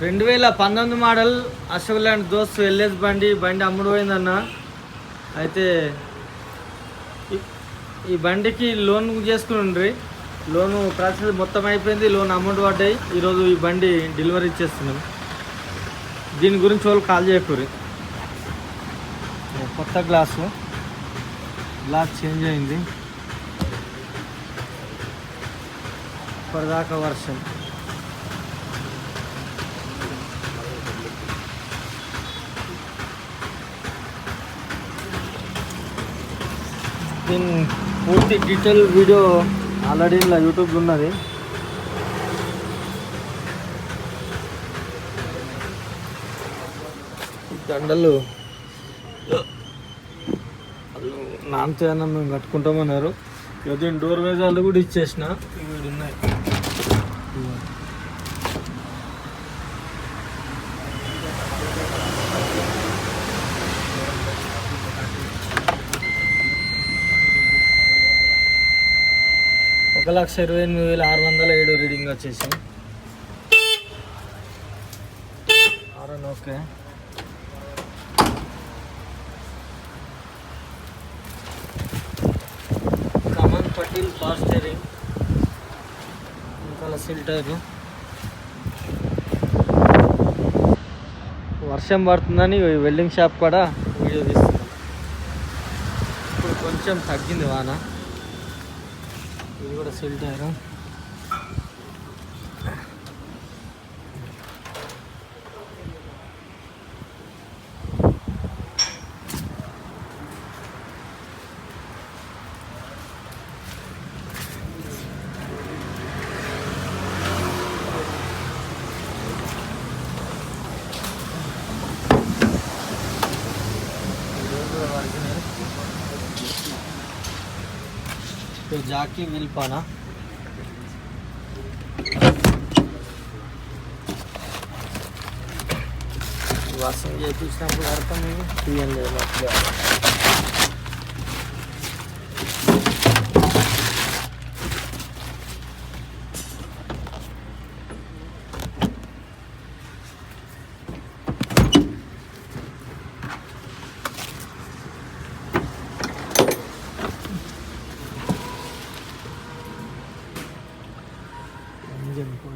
రెండు వేల పంతొమ్మిది model Ashok Leyland Dost LS బండి బండి అమ్ముడు పోయిందన్న అయితే ఈ- బండికి లోన్ చేసుకుని ఉండ్రి ప్రాసెస్ మొత్తం అయిపోయింది లోన్ అమౌంట్ పడ్డాయి. ఈరోజు ఈ బండి డెలివరీ ఇచ్చేస్తున్నాం. దీని గురించి వాళ్ళు కాల్ చేయకూరి కొత్త గ్లాసు. గ్లాస్ చేంజ్ అయింది. ఇప్పటిదాకా వర్షం. దీని పూర్తి డీటెయిల్ వీడియో ఆల్రెడీ ఇలా యూట్యూబ్లో ఉన్నది. దండలు దండలు నాన్నతేనా మేము కట్టుకుంటామన్నారు. ఇక దీని డోర్ వేజాలు కూడా ఇచ్చేసిన. ఇవి ఉన్నాయి ఒక లక్ష ఇరవై ఎనిమిది వేల ఆరు వందల ఏడు రీడింగ్ వచ్చేసి ఆరన్ ఓకే. కమన్ పటేల్ పవర్ ఇంకా సిల్ వర్షం పడుతుందని వెల్డింగ్ షాప్ కూడా వీడియో తీస్తున్నాం ఇప్పుడు కొంచెం తగ్గింది వాన. ఇది కూడా సిల్ టైర్ को जाके मिल पाना। वाशिंग जे कुछ ना कुछ अर्पण हुई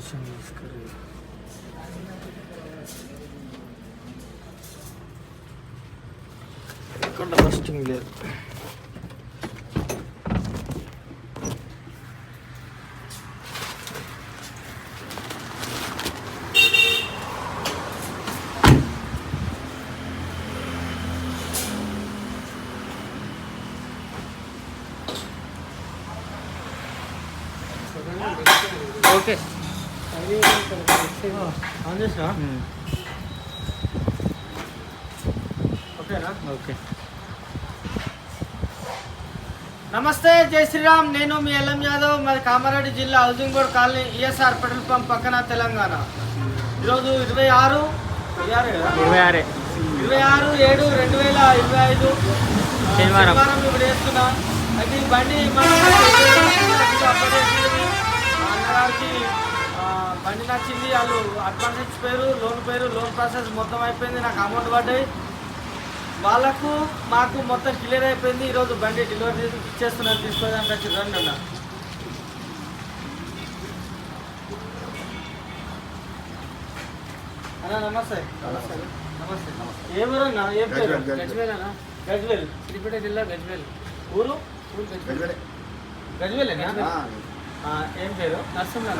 కోసం తీసుకురా ఎక్కడ రస్టింగ్ లేదు ఓకే ఆన్ ఓకేనా ఓకే. నమస్తే జై శ్రీరామ్. నేను మీ ఎల్ఎం యాదవ్. మాది కామారెడ్డి జిల్లా housing colony ESR petrol pump పక్కన తెలంగాణ. ఈరోజు ఇరవై ఆరు ఇరవై ఆరు? ఇరవై ఆరే. ఏడు రెండు వేల ఇరవై ఐదు. శనివారం. శనివారం ఇప్పుడు వేస్తున్నా అయితే ఈ బండి మనం అప్లోడ్ చేసింది. మా అన్నగారికి ఆ, బండి నచ్చింది వాళ్ళు ఇచ్చిపోయారు లోన్ పేరు లోన్ ప్రాసెస్ మొత్తం అయిపోయింది నాకు అమౌంట్ పడ్డాయి. వాళ్ళకు మాకు మొత్తం క్లియర్ అయిపోయింది ఈరోజు బండి డెలివరీ ఇచ్చేస్తున్నాను తీసుకోవడానికి వచ్చి రండి అన్న. అన్న నమస్తే. నమస్తే. నమస్తే. ఏ ఊరు అన్న? ఏ పేరు? గజ్వేల్, గజ్వేల్. గజ్వేల్ అన్న? గజ్వేల్. సిరిపేట జిల్లా గజ్వేల్. ఊరు? ఊరు గజ్వేల్. గజ్వేలేనా? ఆ, ఏం పేరు? నరసింహ.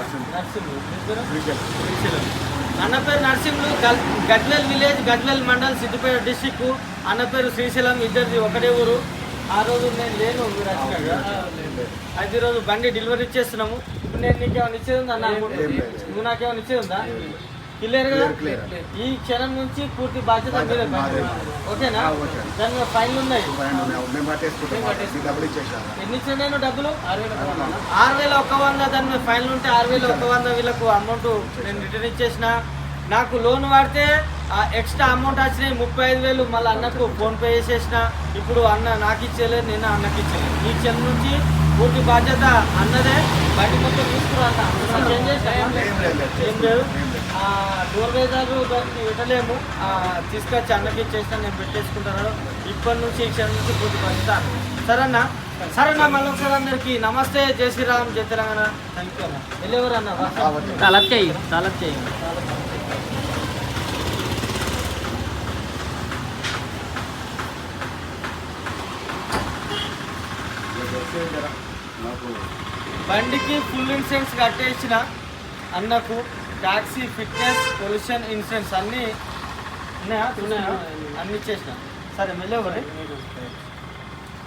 శ్రీశైలం. అన్న పేరు నరసింహులు. గజ్వేల్ విలేజ్ గజ్వేల్ మండల్ సిద్దిపేట డిస్టిక్ అన్న పేరు శ్రీశైలం ఇద్దరిది ఒకటే ఊరు. ఆ రోజు నేను లేను మీరు? అయితే ఈరోజు బండి డెలివరీ ఇచ్చేస్తున్నాము ఇప్పుడు నేను నీకేమైనా ఇచ్చేది ఉందా లేదు. నువ్వు నాకేమైనా ఇచ్చేది ఉందా? క్లియర్ కదా. ఈ క్షణం నుంచి పూర్తి బాధ్యత. ఓకేనా. దాని మీద ఫైన్లు ఉన్నాయి? ఎన్ని ఇచ్చాను డబ్బులు? ఆరు వేల. ఒక వంద దాని మీద ఫైన్ ఉంటే ఆరు వేల ఒక వంద వీళ్ళకు అమౌంట్ నేను రిటర్న్ ఇచ్చేసిన. నాకు లోన్ వాడితే ఎక్స్ట్రా అమౌంట్ వచ్చినాయి. ముప్పై ఐదు వేలు మళ్ళీ అన్నకు ఫోన్ పే చేసేసిన. ఇప్పుడు అన్న నాకు ఇచ్చేయలేదు నేను అన్నకి ఇచ్చేయలేదు. ఈ చెన్ నుంచి పూర్తి బాధ్యత అన్నదే. బయట మొత్తం తీసుకురా అన్న. చేంజ్ చేసిన ఏం లేదు, లేదు. ఏం లేదు ఏం లేదు. డోర్ వేదాలు దాన్ని పెట్టలేము. తీసుకొచ్చి అన్నకి ఇచ్చేసిన నేను పెట్టేసుకుంటాను. ఇప్పటి నుంచి ఈ క్షణం నుంచి పూర్తి పంచుతాను సరేనా? సరేనా మళ్ళీ ఒకసారి అందరికి నమస్తే జై శ్రీరామ్ జై తెలంగాణ. థ్యాంక్ యూ అన్న. వెళ్ళేవారు అన్న తలప్ చెయ్యి తలప్ నాకు బండికి ఫుల్ ఇన్సూరెన్స్ కట్టేసిన అన్నకు ట్యాక్సీ ఫిట్నెస్ పొల్యూషన్ ఇన్సూరెన్స్ అన్నీ ఉన్నాయా? ఉన్నాయా అన్ని ఇచ్చేసిన? సరే వెళ్ళేవారు